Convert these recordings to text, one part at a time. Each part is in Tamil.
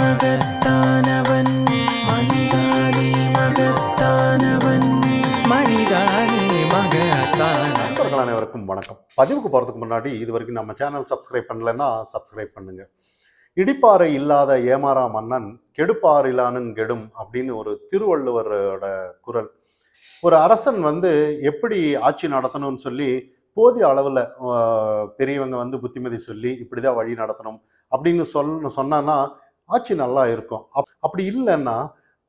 மகத்தானவன். மகத்தானவன். அனைவருக்கும் வணக்கம். பதிவுக்கு போகிறதுக்கு முன்னாடி இது வரைக்கும் நம்ம சேனல் சப்ஸ்கிரைப் பண்ணலைன்னா சப்ஸ்கிரைப் பண்ணுங்க. இடிப்பாறை இல்லாத ஏமாறா மன்னன் கெடுப்பாரிலானும் கெடும் அப்படின்னு ஒரு திருவள்ளுவரோட குரல். ஒரு அரசன் வந்து எப்படி ஆட்சி நடத்தணும்னு சொல்லி போதிய அளவில் பெரியவங்க வந்து புத்திமதி சொல்லி இப்படி தான் வழி நடத்தணும் அப்படின்னு சொல் சொன்னான்னா ஆட்சி நல்லா இருக்கும். அப் அப்படி இல்லைன்னா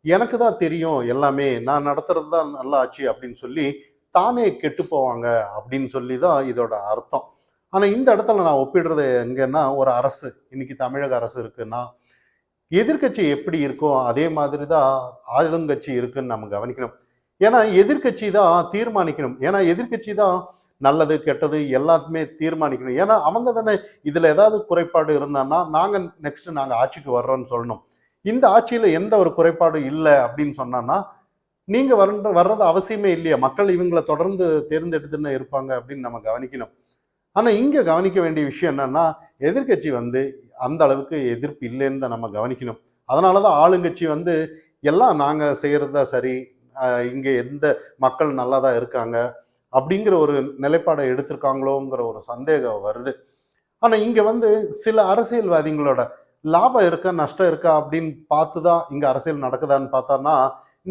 எனக்கு தான் தெரியும் எல்லாமே நான் நடத்துறது தான் நல்ல ஆட்சி அப்படின்னு சொல்லி தானே கெட்டு போவாங்க அப்படின்னு சொல்லி தான் இதோட அர்த்தம். ஆனால் இந்த இடத்துல நான் ஒப்பிடுறது எங்கன்னா ஒரு அரசு இன்னைக்கு தமிழக அரசு இருக்குன்னா எதிர்க்கட்சி எப்படி இருக்கோ அதே மாதிரி தான் ஆளுங்கட்சி இருக்குன்னு நம்ம கவனிக்கணும். ஏன்னா எதிர்க்கட்சி தான் தீர்மானிக்கணும். ஏன்னா எதிர்க்கட்சி தான் நல்லது கெட்டது எல்லாத்துமே தீர்மானிக்கணும். ஏன்னா அவங்க தானே இதில் ஏதாவது குறைபாடு இருந்தான்னா நாங்கள் நெக்ஸ்ட்டு நாங்கள் ஆட்சிக்கு வர்றோம்னு சொல்லணும். இந்த ஆட்சியில் எந்த ஒரு குறைபாடும் இல்லை அப்படின்னு சொன்னான்னா நீங்கள் வர்ற வர்றது அவசியமே இல்லையா. மக்கள் இவங்களை தொடர்ந்து தேர்ந்தெடுத்துன்னு இருப்பாங்க அப்படின்னு நம்ம கவனிக்கணும். ஆனால் இங்கே கவனிக்க வேண்டிய விஷயம் என்னன்னா எதிர்க்கட்சி வந்து அந்த அளவுக்கு எதிர்ப்பு இல்லைன்னு தான் நம்ம கவனிக்கணும். அதனாலதான் ஆளுங்கட்சி வந்து எல்லாம் நாங்கள் செய்கிறது தான் சரி இங்கே எந்த மக்கள் நல்லா தான் இருக்காங்க. அப்படிங்கிற ஒரு நிலைப்பாடை எடுத்திருக்காங்களோங்கிற ஒரு சந்தேகம் வருது. ஆனால் இங்கே வந்து சில அரசியல்வாதிகளோட லாபம் இருக்கா நஷ்டம் இருக்கா அப்படின்னு பார்த்து தான் இங்கே அரசியல் நடக்குதான்னு பார்த்தோன்னா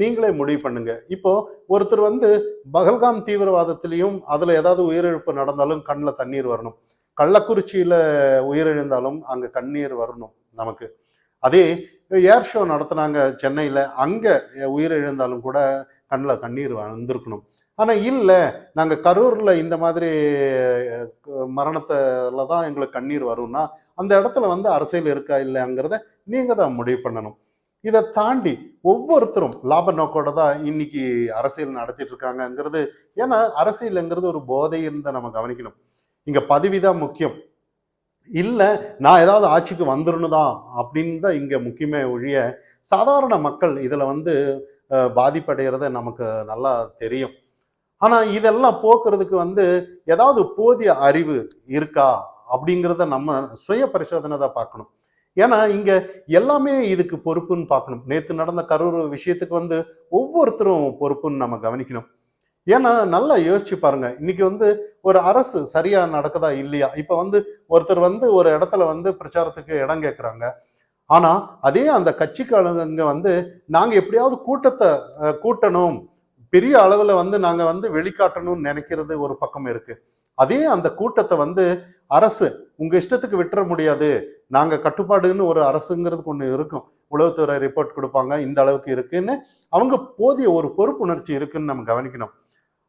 நீங்களே முடிவு பண்ணுங்க. இப்போ ஒருத்தர் வந்து பகல்காம் தீவிரவாதத்திலையும் அதில் ஏதாவது உயிரிழப்பு நடந்தாலும் கண்ணில் தண்ணீர் வரணும். கள்ளக்குறிச்சியில் உயிரிழந்தாலும் அங்கே கண்ணீர் வரணும் நமக்கு. அதே ஏர் ஷோ நடத்துனாங்க சென்னையில் அங்கே உயிரிழந்தாலும் கூட கண்ணில் கண்ணீர் வந்திருக்கணும். ஆனால் இல்லை. நாங்கள் கரூரில் இந்த மாதிரி மரணத்தில் தான் எங்களுக்கு கண்ணீர் வரும்னா அந்த இடத்துல வந்து அரசியல் இருக்கா இல்லைங்கிறத நீங்கள் தான் முடிவு பண்ணணும். இதை தாண்டி ஒவ்வொருத்தரும் லாப நோக்கோட தான் இன்னைக்கு அரசியல் நடத்திட்டு இருக்காங்கங்கிறது ஏன்னா அரசியலுங்கிறது ஒரு போதை இருந்தால் நம்ம கவனிக்கணும். இங்கே பதவி தான் முக்கியம். இல்லை நான் ஏதாவது ஆட்சிக்கு வந்துடணும் தான் அப்படின்னு தான் இங்கே முக்கியமே ஒழிய சாதாரண மக்கள் இதில் வந்து பாதிப்படைகிறத நமக்கு நல்லா தெரியும். ஆனா இதெல்லாம் போக்குறதுக்கு வந்து ஏதாவது போதிய அறிவு இருக்கா? அப்படிங்கிறத நம்ம சுய பரிசோதனை தான் பார்க்கணும். ஏன்னா இங்க எல்லாமே இதுக்கு பொறுப்புன்னு பார்க்கணும். நேத்து நடந்த கரூர் விஷயத்துக்கு வந்து ஒவ்வொருத்தரும் பொறுப்புன்னு நம்ம கவனிக்கணும். ஏன்னா நல்லா யோசிச்சு பாருங்க. இன்னைக்கு வந்து ஒரு அரசு சரியா நடக்குதா இல்லையா? இப்ப வந்து ஒருத்தர் வந்து ஒரு இடத்துல வந்து பிரச்சாரத்துக்கு இடம் கேட்குறாங்க ஆனா அதே அந்த கட்சிக்காரங்க வந்து நாங்க எப்படியாவது கூட்டத்தை கூட்டணும். பெரிய அளவில் வந்து நாங்கள் வந்து வெளிக்காட்டணும்னு நினைக்கிறது ஒரு பக்கம் இருக்கு. அதே அந்த கூட்டத்தை வந்து அரசு உங்க இஷ்டத்துக்கு விட்டுற முடியாது. நாங்க கட்டுப்பாடுன்னு ஒரு அரசுங்கிறதுக்கு ஒன்று இருக்கும். உளவுத்துறை ரிப்போர்ட் கொடுப்பாங்க இந்த அளவுக்கு இருக்குன்னு. அவங்க போதிய ஒரு பொறுப்புணர்ச்சி இருக்குன்னு நம்ம கவனிக்கணும்.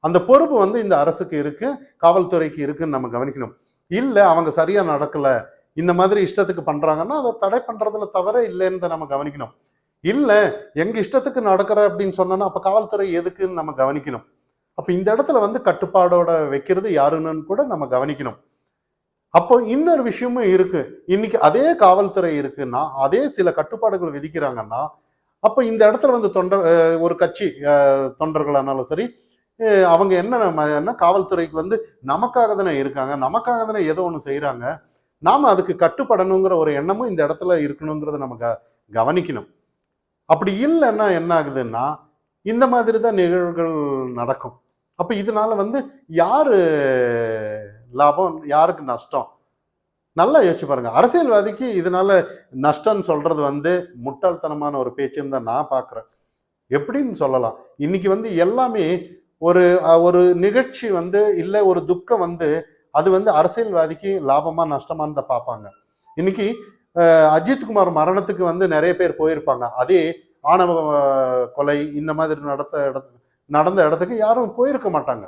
அந்த பொறுப்பு வந்து இந்த அரசுக்கு இருக்கு காவல்துறைக்கு இருக்குன்னு நம்ம கவனிக்கணும். இல்லை அவங்க சரியா நடக்கல இந்த மாதிரி இஷ்டத்துக்கு பண்றாங்கன்னா அதை தடை பண்றதுல தவிர இல்லைன்னு தான் நம்ம கவனிக்கணும். இல்லை எங்க இஷ்டத்துக்கு நடக்கிற அப்படின்னு சொன்னோன்னா அப்ப காவல்துறை எதுக்குன்னு நம்ம கவனிக்கணும். அப்ப இந்த இடத்துல வந்து கட்டுப்பாடோட வைக்கிறது யாருன்னு கூட நம்ம கவனிக்கணும். அப்போ இன்னொரு விஷயமும் இருக்கு. இன்னைக்கு அதே காவல்துறை இருக்குன்னா அதே சில கட்டுப்பாடுகள் விதிக்கிறாங்கன்னா அப்ப இந்த இடத்துல வந்து தொண்டர் ஒரு கட்சி தொண்டர்களானாலும் சரி அவங்க என்ன காவல்துறைக்கு வந்து நமக்காக தானே இருக்காங்க நமக்காக தானே ஏதோ ஒன்று செய்கிறாங்க நாம் அதுக்கு கட்டுப்படணுங்கிற ஒரு எண்ணமும் இந்த இடத்துல இருக்கணுங்கிறத நம்ம க கவனிக்கணும். அப்படி இல்லைன்னா என்ன ஆகுதுன்னா இந்த மாதிரி தான் நிகழ்வுகள் நடக்கும். அப்போ இதனால வந்து யார் லாபம் யாருக்கு நஷ்டம்? நல்லா யோசிச்சு பாருங்க. அரசியல்வாதிக்கு இதனால நஷ்டம்னு சொல்றது வந்து முட்டாள்தனமான ஒரு பேச்சுன்னு தான் நான் பார்க்குறேன் எப்படின்னு சொல்லலாம். இன்னைக்கு வந்து எல்லாமே ஒரு ஒரு நிகழ்ச்சி வந்து இல்லை ஒரு துக்கம் வந்து அது வந்து அரசியல்வாதிக்கு லாபமா நஷ்டமான்னு தான் பார்ப்பாங்க. இன்னைக்கு அஜித்குமார் மரணத்துக்கு வந்து நிறைய பேர் போயிருப்பாங்க. அதே ஆணவ கொலை இந்த மாதிரி நடத்த இட நடந்த இடத்துக்கு யாரும் போயிருக்க மாட்டாங்க.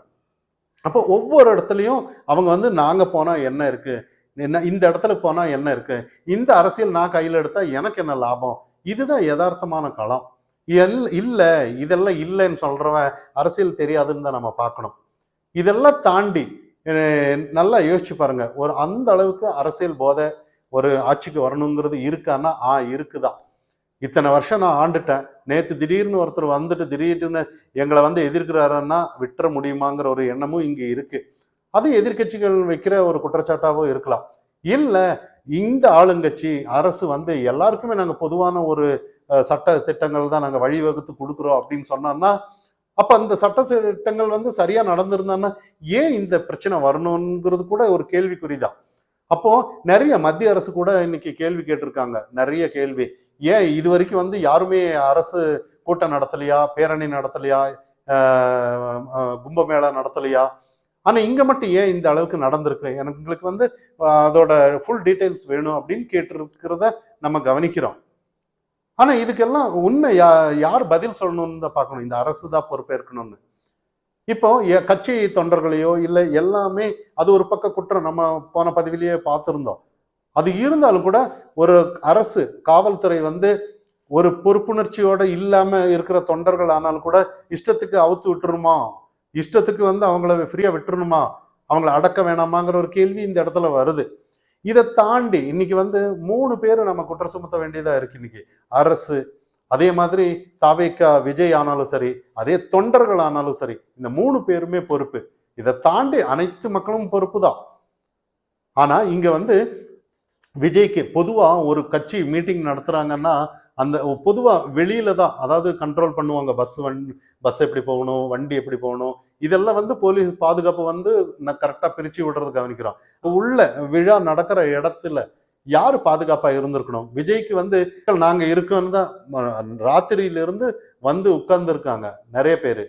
அப்போ ஒவ்வொரு இடத்துலையும் அவங்க வந்து நாங்கள் போனால் என்ன இருக்குது என்ன இந்த இடத்துல போனால் என்ன இருக்குது இந்த அரசியல் நான் கையில் எடுத்தால் எனக்கு என்ன லாபம்? இதுதான் யதார்த்தமான களம். எல் இல்லை இதெல்லாம் இல்லைன்னு சொல்கிறவன் அரசியல் தெரியாதுன்னு தான் நம்ம பார்க்கணும். இதெல்லாம் தாண்டி நல்லா யோசிச்சு பாருங்க. ஒரு அந்த அளவுக்கு அரசியல் போதை ஒரு ஆட்சிக்கு வரணுங்கிறது இருக்கான்னா ஆ இருக்குதான் இத்தனை வருஷம் நான் ஆண்டுட்டேன். நேற்று திடீர்னு ஒருத்தர் வந்துட்டு திடீர்னு எங்களை வந்து எதிர்க்கிறாருன்னா விட்டுற முடியுமாங்கிற ஒரு எண்ணமும் இங்கே இருக்கு. அது எதிர்க்கட்சிகள் வைக்கிற ஒரு குற்றச்சாட்டாகவும் இருக்கலாம். இல்லை இந்த ஆளுங்கட்சி அரசு வந்து எல்லாருக்குமே நாங்கள் பொதுவான ஒரு சட்ட திட்டங்கள் தான் நாங்கள் வழிவகுத்து கொடுக்குறோம் அப்படின்னு சொன்னோம்னா அப்போ அந்த சட்ட திட்டங்கள் வந்து சரியாக நடந்திருந்தான்னா ஏன் இந்த பிரச்சனை வரணுங்கிறது கூட ஒரு கேள்விக்குறிதான் அப்போ நிறைய மத்திய அரசு கூட இன்னைக்கு கேள்வி கேட்டிருக்காங்க. நிறைய கேள்வி. ஏன் இது வரைக்கும் வந்து யாருமே அரசு கூட்டம் நடத்தலையா? பேரணி நடத்தலையா? கும்பமேளா நடத்தலையா? ஆனா இங்க மட்டும் ஏன் இந்த அளவுக்கு நடந்திருக்கு? எனக்கு எங்களுக்கு வந்து அதோட ஃபுல் டீடைல்ஸ் வேணும் அப்படின்னு கேட்டிருக்கிறத நம்ம கவனிக்கிறோம். ஆனா இதுக்கெல்லாம் உண்மை யா யார் பதில் சொல்லணும்னு தான் பார்க்கணும். இந்த அரசு தான் பொறுப்பேற்கணும்னு. இப்போ கட்சி தொண்டர்களையோ இல்லை எல்லாமே அது ஒரு பக்க குற்றம் நம்ம போன பதிவிலேயே பார்த்துருந்தோம். அது இருந்தாலும் கூட ஒரு அரசு காவல்துறை வந்து ஒரு பொறுப்புணர்ச்சியோட இல்லாம இருக்கிற தொண்டர்கள் ஆனாலும் கூட இஷ்டத்துக்கு அவுத்து விட்டுருமா? இஷ்டத்துக்கு வந்து அவங்கள ஃப்ரீயா விட்டுருணுமா அவங்கள அடக்க வேணாமாங்கிற ஒரு கேள்வி இந்த இடத்துல வருது. இதை தாண்டி இன்னைக்கு வந்து மூணு பேர் நம்ம குற்றம் சுமத்த வேண்டியதா இருக்கு இன்னைக்கு. அரசு அதே மாதிரி தாவேக்கா விஜய் ஆனாலும் சரி அதே தொண்டர்கள் ஆனாலும் சரி இந்த மூணு பேருமே பொறுப்பு. இதை தாண்டி அனைத்து மக்களும் பொறுப்பு தான் ஆனா இங்க வந்து விஜய்க்கு பொதுவா ஒரு கட்சி மீட்டிங் நடத்துறாங்கன்னா அந்த பொதுவா வெளியில தான் அதாவது கண்ட்ரோல் பண்ணுவாங்க. பஸ் வண் பஸ் எப்படி போகணும் வண்டி எப்படி போகணும் இதெல்லாம் வந்து போலீஸ் பாதுகாப்பு வந்து நான் கரெக்டா பிரிச்சு விடுறது கவனிக்கிறோம். உள்ள விழா நடக்கிற இடத்துல யாரு பாதுகாப்பா இருந்திருக்கணும்? விஜய்க்கு வந்து நாங்க இருக்கோம்னு தான் ராத்திரியிலிருந்து வந்து உட்கார்ந்துருக்காங்க நிறைய பேர்.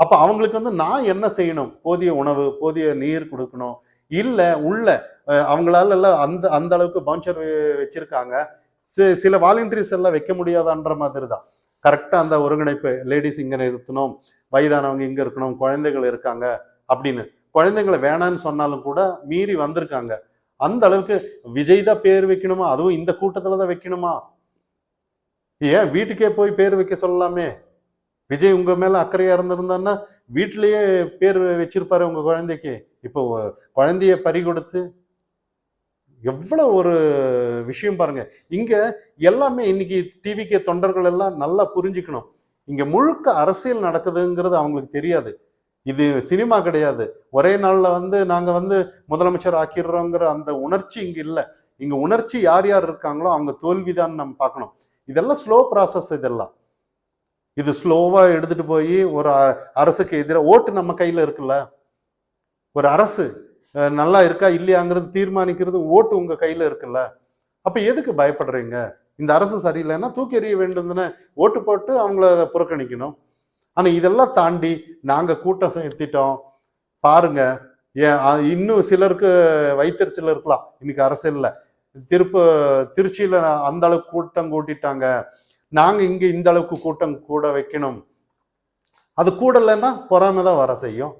அப்ப அவங்களுக்கு வந்து நான் என்ன செய்யணும்? போதிய உணவு போதிய நீர் கொடுக்கணும்? இல்ல உள்ள அவங்களால எல்லாம் அந்த அந்த அளவுக்கு பவுன்சர் வச்சிருக்காங்க. சில வாலண்டியர்ஸ் எல்லாம் வைக்க முடியாதான்ற மாதிரி தான். கரெக்டா அந்த ஒருங்கிணைப்பு லேடிஸ் இங்க இருக்கணும் வயதானவங்க இங்க இருக்கணும் குழந்தைகள் இருக்காங்க அப்படின்னு. குழந்தைங்களை வேணான்னு சொன்னாலும் கூட மீறி வந்திருக்காங்க. அந்த அளவுக்கு விஜய் தான் பேர் வைக்கணுமா? அதுவும் இந்த கூட்டத்துல தான் வைக்கணுமா? ஏன் வீட்டுக்கே போய் பேர் வைக்க சொல்லலாமே? விஜய் உங்க மேல அக்கறையா இருந்திருந்தான்னா வீட்டிலேயே பேர் வச்சிருப்பாரு உங்க குழந்தைக்கு. இப்போ குழந்தைய பறி கொடுத்து எவ்வளோ ஒரு விஷயம் பாருங்க. இங்க எல்லாமே இன்னைக்கு டிவிக்கு தொண்டர்கள் எல்லாம் நல்லா புரிஞ்சுக்கணும். இங்க முழுக்க அரசியல் நடக்குதுங்கிறது அவங்களுக்கு தெரியாது. இது சினிமா கிடையாது. ஒரே நாள்ல வந்து நாங்க வந்து முதலமைச்சர் ஆக்கிடுறோங்கிற அந்த உணர்ச்சி இங்க இல்ல. இங்க உணர்ச்சி யார் யார் இருக்காங்களோ அவங்க தோல்விதான் நம்ம பார்க்கணும். இதெல்லாம் ஸ்லோ ப்ராசஸ் இதெல்லாம். இது ஸ்லோவா எடுத்துட்டு போய் ஒரு அ- அரசுக்கு எதிராக ஓட்டு நம்ம கையில இருக்குல்ல? ஒரு அரசு நல்லா இருக்கா இல்லையாங்கிறது தீர்மானிக்கிறது ஓட்டு உங்க கையில இருக்குல்ல? அப்ப எதுக்கு பயப்படுறீங்க? இந்த அரசு சரியில்லைன்னா தூக்கி எறிய வேண்டும்னு ஓட்டு போட்டு அவங்கள புறக்கணிக்கணும். ஆனால் இதெல்லாம் தாண்டி நாங்கள் கூட்டம் சேர்த்திட்டோம் பாருங்க ஏன் இன்னும் சிலருக்கு வைத்தறிச்சல் இருக்கலாம். இன்னைக்கு அரசியலில். திருப்ப திருச்சியில் அந்த அளவுக்கு கூட்டம் கூட்டிட்டாங்க. நாங்கள் இங்கே இந்த அளவுக்கு கூட்டம் கூட வைக்கணும். அது கூடலைன்னா பொறாமை தான் வர செய்யும்.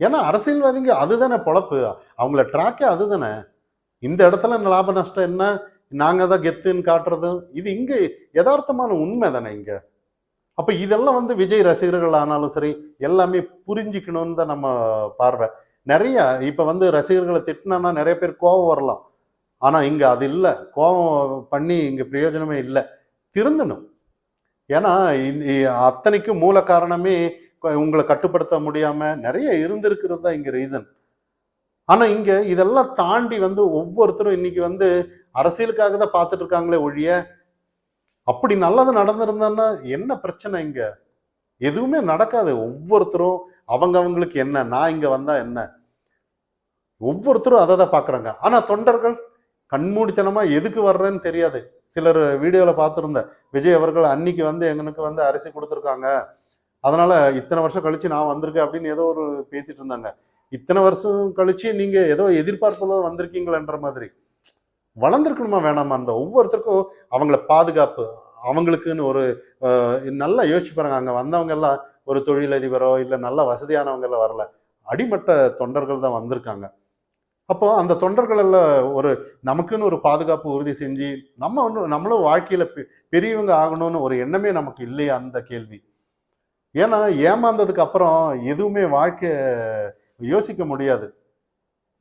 ஏன்னா அரசியல்வாதிங்க அதுதானே பொழப்பு. அவங்கள ட்ராக்கே அதுதானே. இந்த இடத்துல லாப நஷ்டம் என்ன? நாங்கள் தான் கெத்துன்னு காட்டுறது. இது இங்கே யதார்த்தமான உண்மை தானே இங்கே? அப்போ இதெல்லாம் வந்து விஜய் ரசிகர்கள் ஆனாலும் சரி எல்லாமே புரிஞ்சுக்கணும்னு தான் நம்ம பார்வை. நிறைய இப்போ வந்து ரசிகர்களை திட்டினா நிறைய பேர் கோபம் வரலாம். ஆனால் இங்கே அது இல்லை. கோபம் பண்ணி இங்கே பிரயோஜனமே இல்லை. திருந்தணும். ஏன்னா அத்தனைக்கும் மூல காரணமே உங்களை கட்டுப்படுத்த முடியாமல் நிறைய இருந்திருக்கிறது தான் இங்கே ரீசன் ஆனால் இங்கே இதெல்லாம் தாண்டி வந்து ஒவ்வொருத்தரும் இன்னைக்கு வந்து அரசியலுக்காக தான் பார்த்துட்டு இருக்காங்களே ஒழிய அப்படி நல்லது நடந்திருந்தான்னா என்ன பிரச்சனை இங்க? எதுவுமே நடக்காது. ஒவ்வொருத்தரும் அவங்க அவங்களுக்கு என்ன? நான் இங்க வந்தா என்ன? ஒவ்வொருத்தரும் அதை தான் பாக்குறாங்க. ஆனா தொண்டர்கள் கண்மூடித்தனமா எதுக்கு வர்றேன்னு தெரியாது. சிலர் வீடியோல பார்த்துருந்தேன். விஜய் அவர்கள் அன்னைக்கு வந்து எங்களுக்கு வந்து அரிசி கொடுத்துருக்காங்க. அதனால இத்தனை வருஷம் கழிச்சு நான் வந்திருக்கேன் அப்படின்னு ஏதோ ஒரு பேசிட்டு இருந்தாங்க. இத்தனை வருஷம் கழிச்சு நீங்க ஏதோ எதிர்பார்ப்புல வந்திருக்கீங்களன்ற மாதிரி. வளர்ந்துருக்கணுமா வேணாமா அந்த ஒவ்வொருத்தருக்கும் அவங்கள பாதுகாப்பு அவங்களுக்குன்னு ஒரு நல்லா யோசிச்சு பாருங்க. அங்கே வந்தவங்க எல்லாம் ஒரு தொழிலதிபரோ இல்லை நல்ல வசதியானவங்க எல்லாம் வரல. அடிமட்ட தொண்டர்கள் தான் வந்திருக்காங்க. அப்போ அந்த தொண்டர்கள் எல்லாம் ஒரு நமக்குன்னு ஒரு பாதுகாப்பு உறுதி செஞ்சு நம்ம ஒன்றும் நம்மளும் வாழ்க்கையில் பெ- பெரியவங்க ஆகணும்னு ஒரு எண்ணமே நமக்கு இல்லையா அந்த கேள்வி. ஏன்னா ஏமாந்ததுக்கு அப்புறம் எதுவுமே வாழ்க்கை யோசிக்க முடியாது.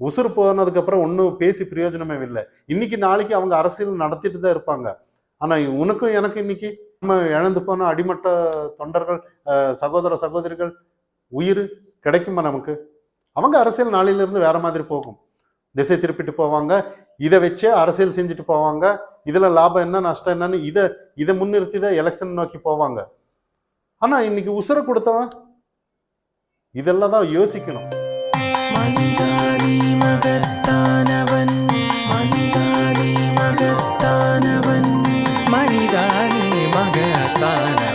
உசுறு போனதுக்கப்புறம் ஒன்றும் பேசி பிரயோஜனமே இல்லை. இன்னைக்கு நாளைக்கு அவங்க அரசியல் நடத்திட்டு தான் இருப்பாங்க. ஆனால் உனக்கும் எனக்கும் இன்னைக்கு நம்ம இழந்து போன அடிமட்ட தொண்டர்கள் சகோதர சகோதரிகள் உயிர் கிடைக்குமா நமக்கு? அவங்க அரசியல் நாளிலிருந்து வேற மாதிரி போகும். திசை திருப்பிட்டு போவாங்க. இதை வச்சே அரசியல் செஞ்சுட்டு போவாங்க. இதில் லாபம் என்ன நஷ்டம் என்னன்னு இதை இதை முன்னிறுத்தி தான் எலெக்ஷன் நோக்கி போவாங்க. ஆனால் இன்னைக்கு உசுரை கொடுத்தவன் இதெல்லாம் தான் யோசிக்கணும். மனிதானி மகத்தானவன். மனிதானி மகத்தானவன். மனிதானி மகத்தானவன்.